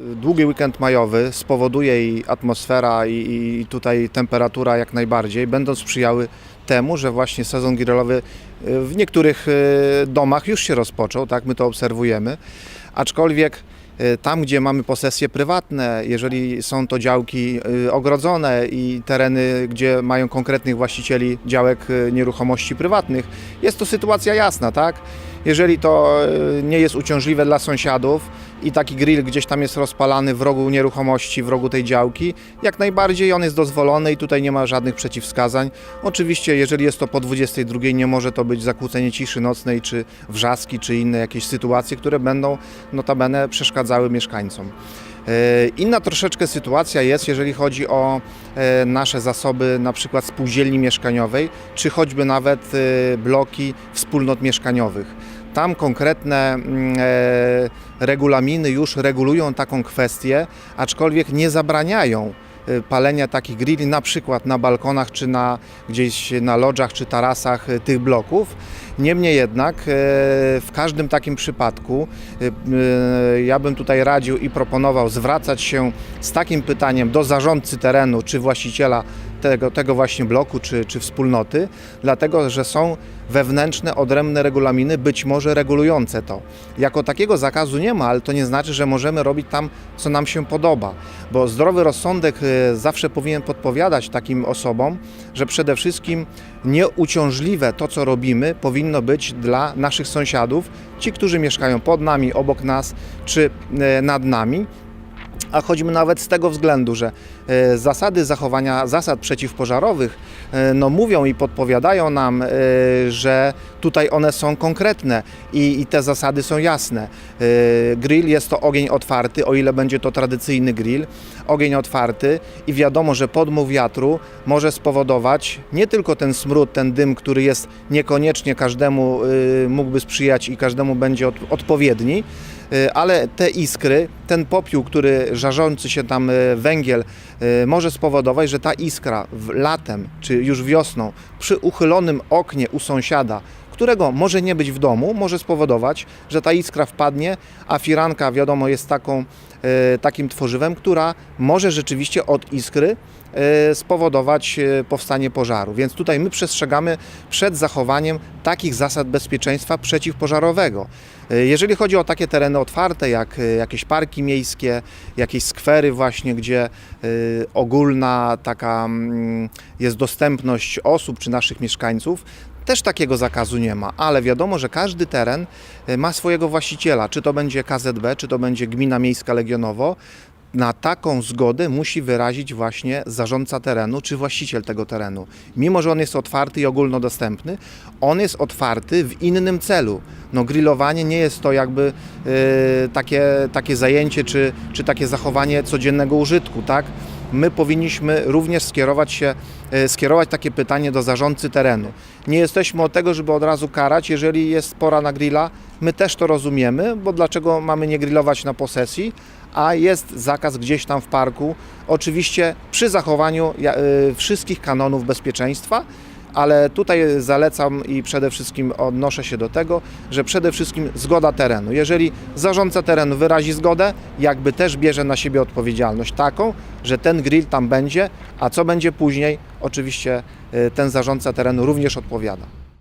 Długi weekend majowy spowoduje i atmosfera i, i tutaj temperatura jak najbardziej będą sprzyjały temu, że właśnie sezon grillowy y, w niektórych y, domach już się rozpoczął, tak my to obserwujemy, aczkolwiek y, tam, gdzie mamy posesje prywatne, jeżeli są to działki y, ogrodzone i tereny, gdzie mają konkretnych właścicieli działek y, nieruchomości prywatnych, jest to sytuacja jasna, tak? Jeżeli to y, nie jest uciążliwe dla sąsiadów i taki grill gdzieś tam jest rozpalany w rogu nieruchomości, w rogu tej działki, jak najbardziej on jest dozwolony i tutaj nie ma żadnych przeciwwskazań. Oczywiście, jeżeli jest to po 22, nie może to być zakłócenie ciszy nocnej, czy wrzaski, czy inne jakieś sytuacje, które będą notabene przeszkadzały mieszkańcom. E, Inna troszeczkę sytuacja jest, jeżeli chodzi o e, nasze zasoby, na przykład spółdzielni mieszkaniowej, czy choćby nawet e, bloki wspólnot mieszkaniowych. Tam konkretne mm, e, regulaminy już regulują taką kwestię, aczkolwiek nie zabraniają e, palenia takich grilli na przykład na balkonach czy na gdzieś na lodżach czy tarasach e, tych bloków. Niemniej jednak w każdym takim przypadku ja bym tutaj radził i proponował zwracać się z takim pytaniem do zarządcy terenu czy właściciela tego, tego właśnie bloku czy, czy wspólnoty, dlatego że są wewnętrzne, odrębne regulaminy, być może regulujące to. Jako takiego zakazu nie ma, ale to nie znaczy, że możemy robić tam, co nam się podoba, bo zdrowy rozsądek e, zawsze powinien podpowiadać takim osobom, że przede wszystkim nieuciążliwe to, co robimy, powinno być dla naszych sąsiadów, ci, którzy mieszkają pod nami, obok nas czy e, nad nami, a choćby nawet z tego względu, że e, zasady zachowania zasad przeciwpożarowych e, no, mówią i podpowiadają nam, e, że tutaj one są konkretne i, i te zasady są jasne. Grill jest to ogień otwarty, o ile będzie to tradycyjny grill, ogień otwarty i wiadomo, że podmuch wiatru może spowodować nie tylko ten smród, ten dym, który jest niekoniecznie każdemu mógłby sprzyjać i każdemu będzie od, odpowiedni, ale te iskry, ten popiół, który żarzący się tam e, węgiel e, może spowodować, że ta iskra latem czy już wiosną przy uchylonym oknie u sąsiada, którego może nie być w domu, może spowodować, że ta iskra wpadnie, a firanka wiadomo jest taką, e, takim tworzywem, która może rzeczywiście od iskry e, spowodować e, powstanie pożaru. Więc tutaj my przestrzegamy przed zachowaniem takich zasad bezpieczeństwa przeciwpożarowego. Jeżeli chodzi o takie tereny otwarte, jak jakieś parki miejskie, jakieś skwery właśnie, gdzie ogólna taka mm, jest dostępność osób czy naszych mieszkańców, też takiego zakazu nie ma, ale wiadomo, że każdy teren e, ma swojego właściciela, czy to będzie KZB, czy to będzie Gmina Miejska Legionowo. Na taką zgodę musi wyrazić właśnie zarządca terenu czy właściciel tego terenu. Mimo, że on jest otwarty i ogólnodostępny, on jest otwarty w innym celu. No, grillowanie nie jest to jakby e, takie, takie zajęcie czy, czy takie zachowanie codziennego użytku, tak? My powinniśmy również skierować się, e, skierować takie pytanie do zarządcy terenu. Nie jesteśmy od tego, żeby od razu karać, jeżeli jest pora na grilla. My też to rozumiemy, bo dlaczego mamy nie grillować na posesji, a jest zakaz gdzieś tam w parku, oczywiście przy zachowaniu e, wszystkich kanonów bezpieczeństwa, ale tutaj zalecam i przede wszystkim odnoszę się do tego, że przede wszystkim zgoda terenu. Jeżeli zarządca terenu wyrazi zgodę, jakby też bierze na siebie odpowiedzialność taką, że ten grill tam będzie, a co będzie później, oczywiście y, ten zarządca terenu również odpowiada.